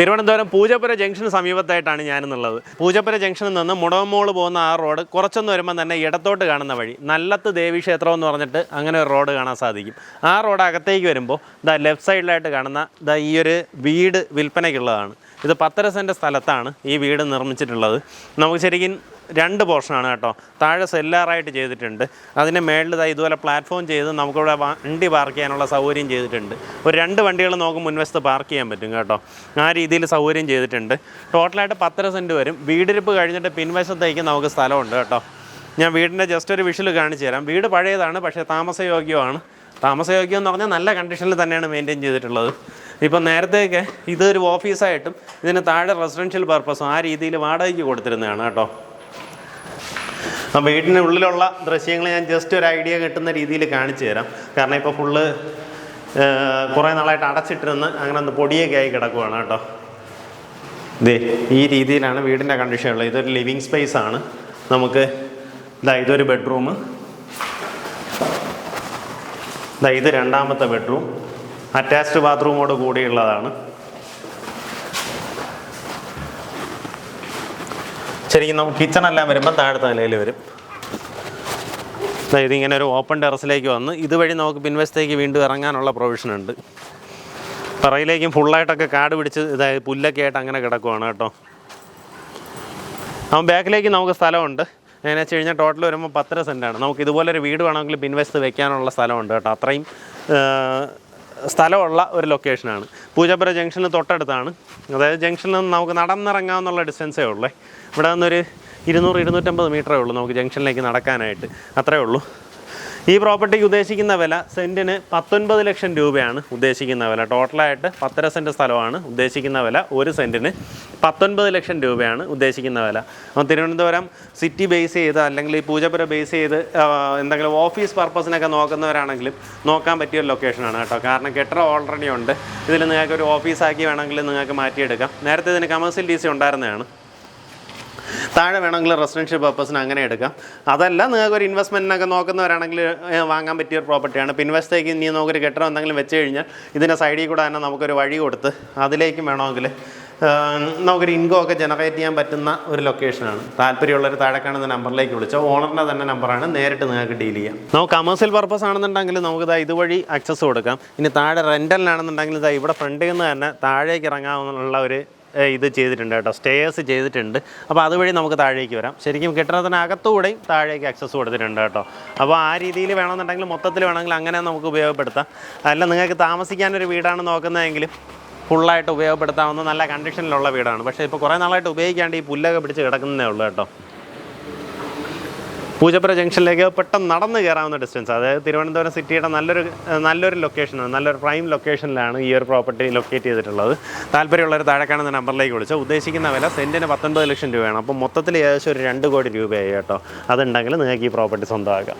തിരുവനന്തപുരം പൂജപ്പുര ജംഗ്ഷന് സമീപത്തായിട്ടാണ് ഞാനെന്നുള്ളത്. പൂജപ്പുര ജംഗ്ഷനിൽ നിന്ന് മുടവമോൾ പോകുന്ന ആ റോഡ് കുറച്ചൊന്ന് വരുമ്പോൾ തന്നെ ഇടത്തോട്ട് കാണുന്ന വഴി നല്ലത്ത് ദേവി ക്ഷേത്രം എന്ന് പറഞ്ഞിട്ട് അങ്ങനെ ഒരു റോഡ് കാണാൻ സാധിക്കും. ആ റോഡ് അകത്തേക്ക് വരുമ്പോൾ ദാ ലെഫ്റ്റ് സൈഡിലായിട്ട് കാണുന്ന ദാ ഈ ഒരു വീട് വിൽപ്പനയ്ക്കുള്ളതാണ്. ഇത് പത്തര സെന്റ് സ്ഥലത്താണ് ഈ വീട് നിർമ്മിച്ചിട്ടുള്ളത്. നമുക്ക് ശരിക്കും രണ്ട് പോർഷനാണ് കേട്ടോ. താഴെ സെല്ലാറായിട്ട് ചെയ്തിട്ടുണ്ട്. അതിന്റെ മേളിലിതായി ഇതുപോലെ പ്ലാറ്റ്ഫോം ചെയ്ത് നമുക്കിവിടെ വണ്ടി പാർക്ക് ചെയ്യാനുള്ള സൗകര്യം ചെയ്തിട്ടുണ്ട്. ഒരു രണ്ട് വണ്ടികൾ നമുക്ക് മുൻവശത്ത് പാർക്ക് ചെയ്യാൻ പറ്റും കേട്ടോ. ആ രീതിയിൽ സൗകര്യം ചെയ്തിട്ടുണ്ട്. ടോട്ടലായിട്ട് പത്തര സെന്റ് വരും. വീടിരിപ്പ് കഴിഞ്ഞിട്ട് പിൻവശത്തേക്ക് നമുക്ക് സ്ഥലമുണ്ട് കേട്ടോ. ഞാൻ വീടിന്റെ ജസ്റ്റ് ഒരു വിഷൽ കാണിച്ചു തരാം. വീട് പഴയതാണ് പക്ഷേ താമസയോഗ്യമാണ്. താമസയോഗ്യം എന്ന് പറഞ്ഞാൽ നല്ല കണ്ടീഷനിൽ തന്നെയാണ് മെയിന്റെയിൻ ചെയ്തിട്ടുള്ളത്. ഇപ്പം നേരത്തെയൊക്കെ ഇതൊരു ഓഫീസായിട്ടും ഇതിന് താഴെ റെസിഡൻഷ്യൽ പർപ്പസും ആ രീതിയിൽ വാടകയ്ക്ക് കൊടുത്തിരുന്നതാണ് കേട്ടോ. ആ വീടിന്റെ ഉള്ളിലുള്ള ദൃശ്യങ്ങൾ ഞാൻ ജസ്റ്റ് ഒരു ഐഡിയ കിട്ടുന്ന രീതിയിൽ കാണിച്ചു തരാം. കാരണം ഇപ്പോൾ ഫുള്ള് കുറേ നാളായിട്ട് അടച്ചിട്ടിരുന്ന് അങ്ങനെ ഒന്ന് പൊടിയൊക്കെ ആയി കിടക്കുവാണ് കേട്ടോ. ഇതേ ഈ രീതിയിലാണ് വീടിന്റെ കണ്ടീഷൻ ഉള്ളത്. ഇതൊരു ലിവിങ് സ്പേസ് ആണ്. നമുക്ക് ഇതാ ഇതൊരു ബെഡ്റൂം ഇതാ ഇത് രണ്ടാമത്തെ ബെഡ്റൂം അറ്റാച്ച്ഡ് ബാത്റൂമോട് കൂടിയുള്ളതാണ്. ശരിക്കും നമുക്ക് കിച്ചൺ എല്ലാം വരുമ്പോൾ താഴത്തെ നിലയിൽ വരും. അതായത് ഇങ്ങനെ ഒരു ഓപ്പൺ ടെറസിലേക്ക് വന്ന് ഇതുവഴി നമുക്ക് പിൻവശത്തേക്ക് വീണ്ടും ഇറങ്ങാനുള്ള പ്രൊവിഷൻ ഉണ്ട്. പറയിലേക്കും ഫുള്ളായിട്ടൊക്കെ കാട് പിടിച്ച് ഇതായത് പുല്ലൊക്കെ ആയിട്ട് അങ്ങനെ കിടക്കുവാണ് കേട്ടോ. അവൻ ബാക്കിലേക്ക് നമുക്ക് സ്ഥലമുണ്ട്. എങ്ങനെ വെച്ച് കഴിഞ്ഞാൽ ടോട്ടൽ വരുമ്പോൾ പത്തര സെന്റാണ് നമുക്ക് ഇതുപോലെ ഒരു വീട് വേണമെങ്കിൽ പിൻവശത്ത് വെക്കാനുള്ള സ്ഥലമുണ്ട് കേട്ടോ. അത്രയും സ്ഥലമുള്ള ഒരു ലൊക്കേഷനാണ് പൂജപ്പുര ജംഗ്ഷന് തൊട്ടടുത്താണ്. അതായത് ജംഗ്ഷനിൽ നിന്ന് നമുക്ക് നടന്നിറങ്ങാമെന്നുള്ള ഡിസ്റ്റൻസേ ഉള്ളേ. ഇവിടെ നിന്നൊരു ഇരുന്നൂറ് ഇരുന്നൂറ്റമ്പത് മീറ്ററേ ഉള്ളൂ നമുക്ക് ജംഗ്ഷനിലേക്ക് നടക്കാനായിട്ട്. അത്രേ ഉള്ളൂ. ഈ പ്രോപ്പർട്ടിക്ക് ഉദ്ദേശിക്കുന്ന വില സെന്റിന് പത്തൊൻപത് ലക്ഷം രൂപയാണ് ഉദ്ദേശിക്കുന്ന വില. ടോട്ടലായിട്ട് പത്തര സെന്റ് സ്ഥലമാണ് ഉദ്ദേശിക്കുന്ന വില. ഒരു സെന്റിന് പത്തൊൻപത് ലക്ഷം രൂപയാണ് ഉദ്ദേശിക്കുന്ന വില. അപ്പോൾ തിരുവനന്തപുരം സിറ്റി ബേസ് ചെയ്ത് അല്ലെങ്കിൽ ഈ പൂജപ്പുര ബേസ് ചെയ്ത് എന്തെങ്കിലും ഓഫീസ് പർപ്പസിനൊക്കെ നോക്കുന്നവരാണെങ്കിലും നോക്കാൻ പറ്റിയ ഒരു ലൊക്കേഷനാണ് കേട്ടോ. കാരണം കെട്ടിടം ഓൾറെഡി ഉണ്ട്. ഇതിൽ നിങ്ങൾക്ക് ഒരു ഓഫീസാക്കി വേണമെങ്കിൽ നിങ്ങൾക്ക് മാറ്റിയെടുക്കാം. നേരത്തെ ഇതിന് കമേഴ്സ്യൽ ഡി സി ഉണ്ടായിരുന്നതാണ്. താഴെ വേണമെങ്കിൽ റെസിഡൻഷ്യൽ പർപ്പസിന് അങ്ങനെ എടുക്കാം. അതല്ല നിങ്ങൾക്ക് ഒരു ഇൻവെസ്റ്റ്മെന്റിനൊക്കെ നോക്കുന്നവരാണെങ്കിൽ വാങ്ങാൻ പറ്റിയ ഒരു പ്രോപ്പർട്ടിയാണ് ഇപ്പോൾ ഇൻവെസ്റ്റേക്ക് ഇനി നമുക്കൊരു കെട്ടിടം എന്തെങ്കിലും വെച്ച് കഴിഞ്ഞാൽ ഇതിന്റെ സൈഡിൽ കൂടെ തന്നെ നമുക്കൊരു വഴി കൊടുത്ത് അതിലേക്കും വേണമെങ്കിൽ നമുക്കൊരു ഇൻകം ഒക്കെ ജനറേറ്റ് ചെയ്യാൻ പറ്റുന്ന ഒരു ലൊക്കേഷനാണ് താല്പര്യമുള്ളൊരു താഴെ കാണുന്ന നമ്പറിലേക്ക് വിളിച്ചോ. ഓണറിന്റെ തന്നെ നമ്പറാണ് നേരിട്ട് നിങ്ങൾക്ക് ഡീൽ ചെയ്യാം. നമുക്ക് കമേഴ്സ്യൽ പർപ്പസ് ആണെന്നുണ്ടെങ്കിൽ നമുക്ക് ഇതാ ഇതുവഴി ആക്സസ് കൊടുക്കാം. ഇനി താഴെ റെന്റലിനാണെന്നുണ്ടെങ്കിൽ ഇതാ ഇവിടെ ഫ്രണ്ടിൽ നിന്ന് തന്നെ താഴേക്ക് ഇറങ്ങാവുന്ന ഒരു ഇത് ചെയ്തിട്ടുണ്ട് കേട്ടോ. സ്റ്റേയേഴ്സ് ചെയ്തിട്ടുണ്ട്. അപ്പോൾ അതുവഴി നമുക്ക് താഴേക്ക് വരാം. ശരിക്കും കെട്ടിടത്തിനകത്തുകൂടെയും താഴേക്ക് അക്സസ് കൊടുത്തിട്ടുണ്ട് കേട്ടോ. അപ്പോൾ ആ രീതിയിൽ വേണമെന്നുണ്ടെങ്കിൽ മൊത്തത്തിൽ വേണമെങ്കിൽ അങ്ങനെ നമുക്ക് ഉപയോഗപ്പെടുത്താം. അല്ല നിങ്ങൾക്ക് താമസിക്കാനൊരു വീടാണ് നോക്കുന്നതെങ്കിലും ഫുള്ളായിട്ട് ഉപയോഗപ്പെടുത്താവുന്ന നല്ല കണ്ടീഷനിലുള്ള വീടാണ്. പക്ഷേ ഇപ്പോൾ കുറേ നാളായിട്ട് ഉപയോഗിക്കാണ്ട് ഈ പുല്ലൊക്കെ പിടിച്ച് കിടക്കുന്നതേ ഉള്ളൂ കേട്ടോ. പൂജപ്പുര ജംഗ്ഷനിലേക്ക് പെട്ടെന്ന് നടന്ന് കയറാവുന്ന ഡിസ്റ്റൻസ് അതായത് തിരുവനന്തപുരം സിറ്റിയുടെ നല്ലൊരു നല്ലൊരു ലൊക്കേഷനാണ് നല്ലൊരു പ്രൈം ലൊക്കേഷനിലാണ് ഈ ഒരു പ്രോപ്പർട്ടി ലൊക്കേറ്റ് ചെയ്തിട്ടുള്ളത്. താല്പര്യമുള്ളവർ താഴെ കാണുന്ന നമ്പറിലേക്ക് വിളിച്ചോ. ഉദ്ദേശിക്കുന്ന വില സെന്റിന് പത്തൊൻപത് ലക്ഷം രൂപയാണ്. അപ്പോൾ മൊത്തത്തിൽ ഏകദേശം ഒരു രണ്ട് കോടി രൂപയായി കേട്ടോ. അതുണ്ടെങ്കിൽ നിങ്ങൾക്ക് ഈ പ്രോപ്പർട്ടി സ്വന്തമാക്കാം.